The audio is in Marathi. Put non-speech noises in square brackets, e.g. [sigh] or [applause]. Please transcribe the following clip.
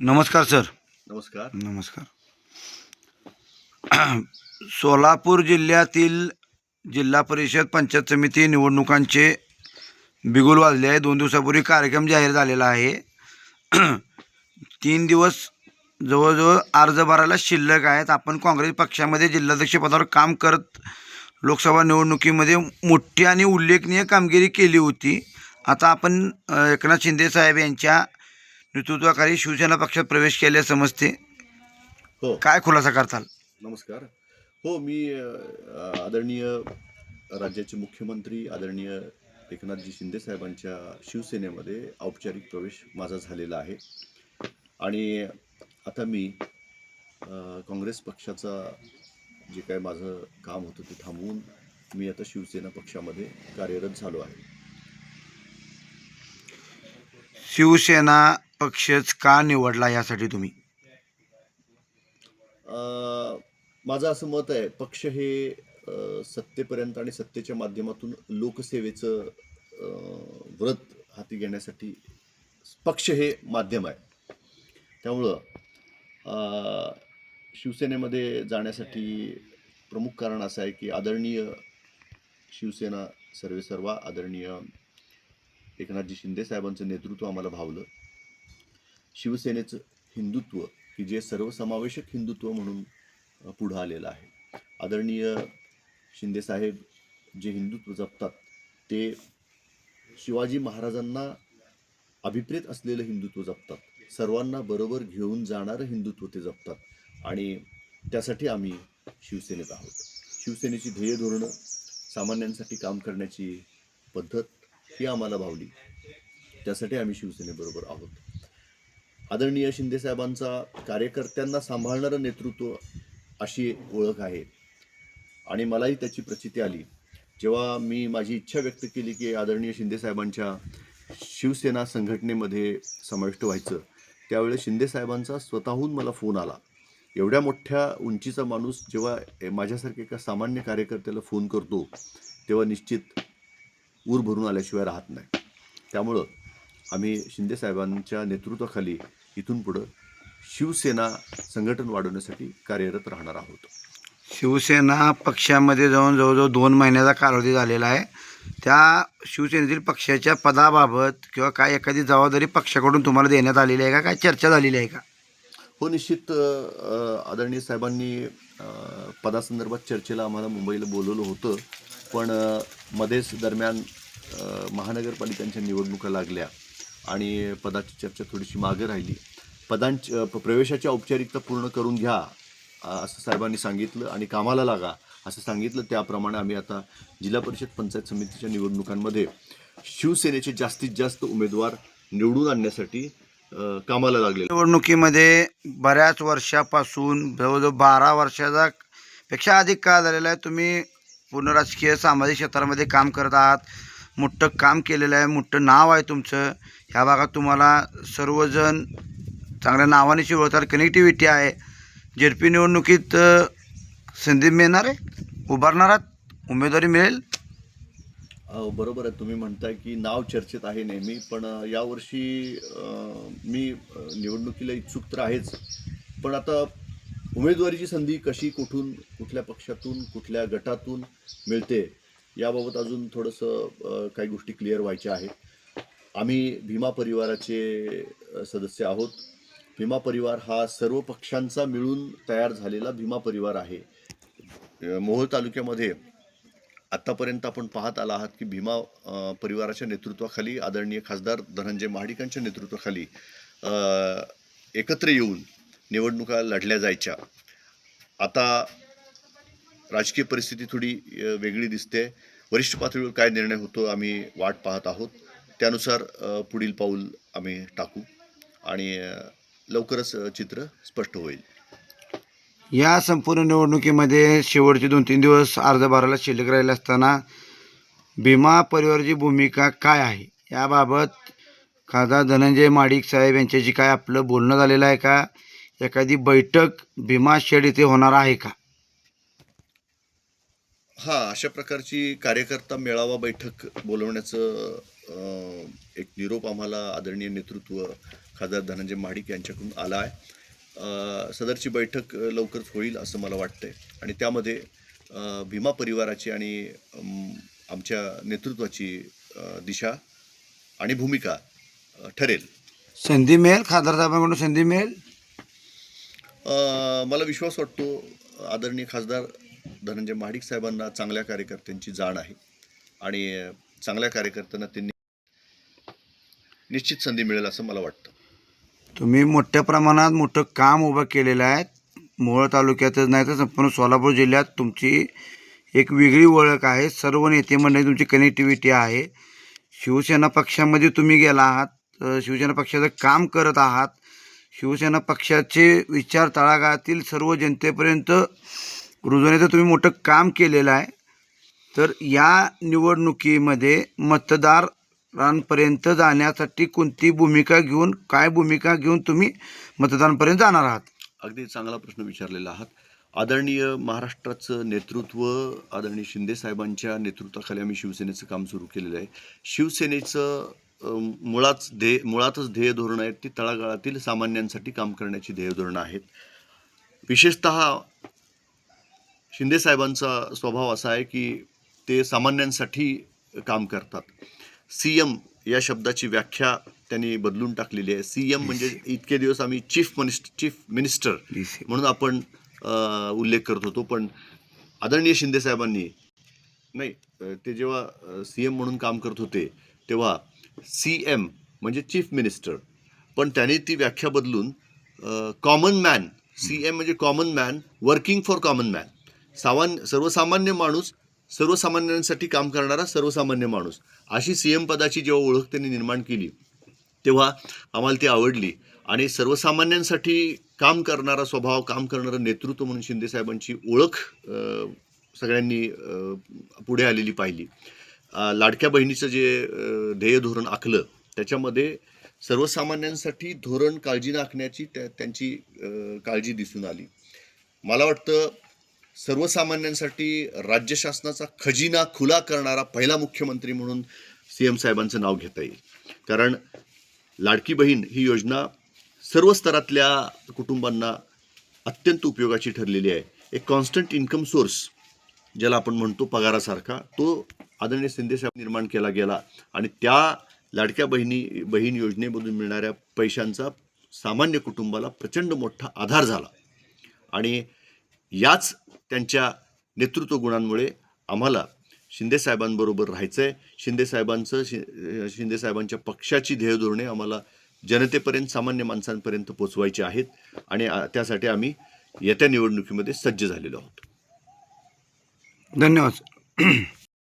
नमस्कार सर. नमस्कार. नमस्कार. [clears throat] सोलापूर जिल्ह्यातील जिल्हा परिषद पंचायत समिती निवडणुकांचे बिगुल वाजले आहे. दोन दिवसापूर्वी कार्यक्रम जाहीर झालेला आहे. [clears throat] तीन दिवस जवळजवळ अर्ज भरायला शिल्लक आहेत. आपण काँग्रेस पक्षामध्ये जिल्हाध्यक्षपदावर काम करत लोकसभा निवडणुकीमध्ये मोठी आणि उल्लेखनीय कामगिरी केली होती. आता आपण एकनाथ शिंदे साहेब यांच्या नेतृत्वाखाली शिवसेना पक्षात प्रवेश केले समजते. हो. काय खुलासा करताल? नमस्कार. हो मी अ, आदरणीय राज्याचे मुख्यमंत्री आदरणीय एकनाथजी शिंदे साहेबांच्या शिवसेनेमध्ये औपचारिक प्रवेश माझा झालेला आहे. आणि आता मी अ, काँग्रेस पक्षाचा जे काय माझं काम होतं ते थांबवून मी आता शिवसेना पक्षामध्ये कार्यरत झालो आहे. शिवसेना पक्षच का निवडला यासाठी तुम्ही? माझं असं मत आहे पक्ष हे सत्तेपर्यंत आणि सत्तेच्या माध्यमातून लोकसेवेचं व्रत हाती घेण्यासाठी पक्ष हे माध्यम आहे. त्यामुळं शिवसेनेमध्ये जाण्यासाठी प्रमुख कारण असं आहे की आदरणीय शिवसेना सर्वेसर्वा आदरणीय एकनाथजी शिंदे साहेबांचं नेतृत्व आम्हाला भावलं. शिवसेनेचं हिंदुत्व की जे सर्वसमावेशक हिंदुत्व म्हणून पुढं आलेलं आहे. आदरणीय शिंदेसाहेब जे हिंदुत्व जपतात ते शिवाजी महाराजांना अभिप्रेत असलेलं हिंदुत्व जपतात. सर्वांना बरोबर घेऊन जाणारं हिंदुत्व ते जपतात. आणि त्यासाठी आम्ही शिवसेनेत आहोत. शिवसेनेची ध्येय धोरणं सामान्यांसाठी काम करण्याची पद्धत ही आम्हाला भावली. त्यासाठी आम्ही शिवसेनेबरोबर आहोत. आदरणीय शिंदेसाहेबांचा कार्यकर्त्यांना सांभाळणारं नेतृत्व अशी ओळख आहे. आणि मलाही त्याची प्रचिती आली. जेव्हा मी माझी इच्छा व्यक्त केली की आदरणीय शिंदेसाहेबांच्या शिवसेना संघटनेमध्ये समाविष्ट व्हायचं त्यावेळेस शिंदेसाहेबांचा स्वतःहून मला फोन आला. एवढ्या मोठ्या उंचीचा माणूस जेव्हा माझ्यासारख्या एका सामान्य कार्यकर्त्याला फोन करतो तेव्हा निश्चित ऊर भरून आल्याशिवाय राहत नाही. त्यामुळं आम्ही शिंदेसाहेबांच्या नेतृत्वाखाली इथून पुढं शिवसेना संघटन वाढवण्यासाठी कार्यरत राहणार आहोत. शिवसेना पक्षामध्ये जाऊन जवळजवळ दोन महिन्याचा कालावधी झालेला आहे. त्या शिवसेनेतील पक्षाच्या पदाबाबत किंवा काय एखादी जबाबदारी पक्षाकडून तुम्हाला देण्यात आलेली आहे का? काय चर्चा झालेली आहे का? हो निश्चित आदरणीय साहेबांनी पदासंदर्भात चर्चेला आम्हाला मुंबईला बोलवलं होतं. पण मध्येच दरम्यान महानगरपालिकांच्या निवडणुका लागल्या. आणि पदाची चर्चा थोडीशी मागे राहिली. पदांच प्रवेशाची औपचारिकता पूर्ण करून घ्या असं साहेबांनी सांगितलं आणि कामाला लागा असं सांगितलं. त्याप्रमाणे आम्ही आता जिल्हा परिषद पंचायत समितीच्या निवडणुकांमध्ये शिवसेनेचे जास्तीत जास्त उमेदवार निवडून आणण्यासाठी कामाला लागले निवडणुकीमध्ये बऱ्याच वर्षापासून जवळजवळ बारा वर्षाचा पेक्षा अधिक काळ झालेला आहे. तुम्ही पूर्ण राजकीय सामाजिक क्षेत्रामध्ये काम करत आहात. मोठं काम केलेलं आहे मोठं नाव आहे तुमचं. ह्या भागात तुम्हाला सर्वजण चांगल्या नावाने ओळखतात कनेक्टिव्हिटी आहे. जेडपी निवडणुकीत संधी मिळणार आहे? उभारणार आहात? उमेदवारी मिळेल? बरोबर आहे. तुम्ही म्हणताय की नाव चर्चेत आहे नेहमी पण यावर्षी मी निवडणुकीला इच्छुक तर आहेच. पण आता उमेदवारीची संधी कशी कुठून कुठल्या पक्षातून कुठल्या गटातून मिळते? याबाबत अजून थोडंसं काही गोष्टी क्लिअर व्हायच्या आहेत. आम्ही भीमा परिवाराचे सदस्य आहोत. भीमा परिवार हा सर्व पक्षांचा मिळून तयार झालेला भीमा परिवार आहे. मोहोळ तालुक्यामध्ये आत्तापर्यंत आपण पाहत आला आहात की भीमा परिवाराच्या नेतृत्वाखाली आदरणीय खासदार धनंजय महाडिकांच्या नेतृत्वाखाली एकत्र येऊन निवडणुका लढल्या जायच्या. आता राजकीय परिस्थिती थोडी वेगळी दिसते. वरिष्ठ पातळीवर काय निर्णय होतो आम्ही वाट पाहत आहोत. त्यानुसार पुढील पाऊल आम्ही टाकू आणि लवकरच चित्र स्पष्ट होईल. या संपूर्ण निवडणुकीमध्ये शेवटचे दोन तीन दिवस अर्ज भरायला शिल्लक राहिले असताना भीमा परिवाराची भूमिका काय आहे? याबाबत खासदार धनंजय माडिक साहेब यांच्याशी काय आपलं बोलणं झालेलं आहे का? एखादी बैठक भीमा शेड इथे होणार आहे का? हा अशा प्रकारची कार्यकर्ता मेळावा बैठक बोलवण्याचं एक निरोप आम्हाला आदरणीय नेतृत्व खासदार धनंजय महाडिक यांच्याकडून आला आहे. सदरची बैठक लवकरच होईल असं मला वाटतंय. आणि त्यामध्ये भीमा परिवाराची आणि आमच्या नेतृत्वाची दिशा आणि भूमिका ठरेल. संधी मिळेल? खासदार साहेबांकडून संधी मिळेल? मला विश्वास वाटतो आदरणीय खासदार धनंजय महाडिक साहेबांना चांगल्या कार्यकर्त्यांची जाण आहे. आणि चांगल्या कार्यकर्त्यांना त्यांनी निश्चित संधी मिळेल असं मला वाटतं. तुम्ही मोठ्या प्रमाणात मोठं काम उभं केलेलं आहे. मोहोळ तालुक्यातच नाही तर संपूर्ण सोलापूर जिल्ह्यात तुमची एक वेगळी ओळख आहे. सर्व नेते मंडळी तुमची कनेक्टिव्हिटी आहे. शिवसेना पक्षामध्ये तुम्ही गेला आहात. शिवसेना पक्षाचं काम करत आहात. शिवसेना पक्षाचे विचार तळागाळातील सर्व जनतेपर्यंत रुजवण्याचं तुम्ही मोठं काम केलेलं आहे. तर या निवडणुकीमध्ये मतदारांपर्यंत जाण्यासाठी कोणती भूमिका घेऊन काय भूमिका घेऊन तुम्ही मतदारांपर्यंत जाणार आहात? अगदी चांगला प्रश्न विचारलेला आहात. आदरणीय महाराष्ट्राचं नेतृत्व आदरणीय शिंदे साहेबांच्या नेतृत्वाखाली आम्ही शिवसेनेचं काम सुरू केलेलं आहे. शिवसेनेचं मुळाच ध्येय मुळातच ध्येय धोरणं आहेत ती तळागाळातील सामान्यांसाठी काम करण्याची ध्येय धोरणं आहेत. विशेषत शिंदे साहेबांचा स्वभाव असा आहे की ते सामान्यांसाठी काम करतात. सी एम या शब्दाची व्याख्या त्यांनी बदलून टाकलेली आहे. सी एम म्हणजे इतके दिवस आम्ही चीफ मिनिस्टर चीफ मिनिस्टर म्हणून आपण उल्लेख करत होतो. पण आदरणीय शिंदे साहेबांनी नाही ते जेव्हा सी एम म्हणून काम करत होते तेव्हा सी एम म्हणजे चीफ मिनिस्टर. पण त्यांनी ती व्याख्या बदलून कॉमन मॅन सी एम म्हणजे common man working for common man. सामान्य सर्वसामान्य माणूस सर्वसामान्यांसाठी काम करणारा सर्वसामान्य माणूस. अशी सी एम पदाची जेव्हा ओळख त्यांनी निर्माण केली तेव्हा आम्हाला ती आवडली. आणि सर्वसामान्यांसाठी काम करणारा स्वभाव काम करणारं नेतृत्व म्हणून शिंदे साहेबांची ओळख सगळ्यांनी पुढे आलेली पाहिली. लाडक्या बहिणीचं जे ध्येय धोरण आखलं त्याच्यामध्ये सर्वसामान्यांसाठी धोरण काळजीनं आखण्याची त्या त्यांची काळजी दिसून आली. मला वाटतं सर्वसामान्यांसाठी राज्य शासनाचा खजिना खुला करणारा पहिला मुख्यमंत्री म्हणून सी एम साहेबांचं नाव घेता येईल. कारण लाडकी बहीण ही योजना सर्व स्तरातल्या कुटुंबांना अत्यंत उपयोगाची ठरलेली आहे. एक कॉन्स्टंट इन्कम सोर्स ज्याला आपण म्हणतो पगारासारखा तो आदरणीय शिंदे साहेब निर्माण केला गेला आणि त्या लाडक्या बहिणी बहीण योजनेमधून मिळणाऱ्या पैशांचा सामान्य कुटुंबाला प्रचंड मोठा आधार झाला. आणि याच त्यांच्या नेतृत्व गुणांमुळे आम्हाला शिंदे साहेबांबरोबर राहायचं आहे शिंदे साहेबांचं शि शिंदे साहेबांच्या पक्षाची ध्येय धोरणे आम्हाला जनतेपर्यंत सामान्य माणसांपर्यंत पोचवायची आहेत आणि त्यासाठी आम्ही येत्या निवडणुकीमध्ये सज्ज झालेलो आहोत. धन्यवाद.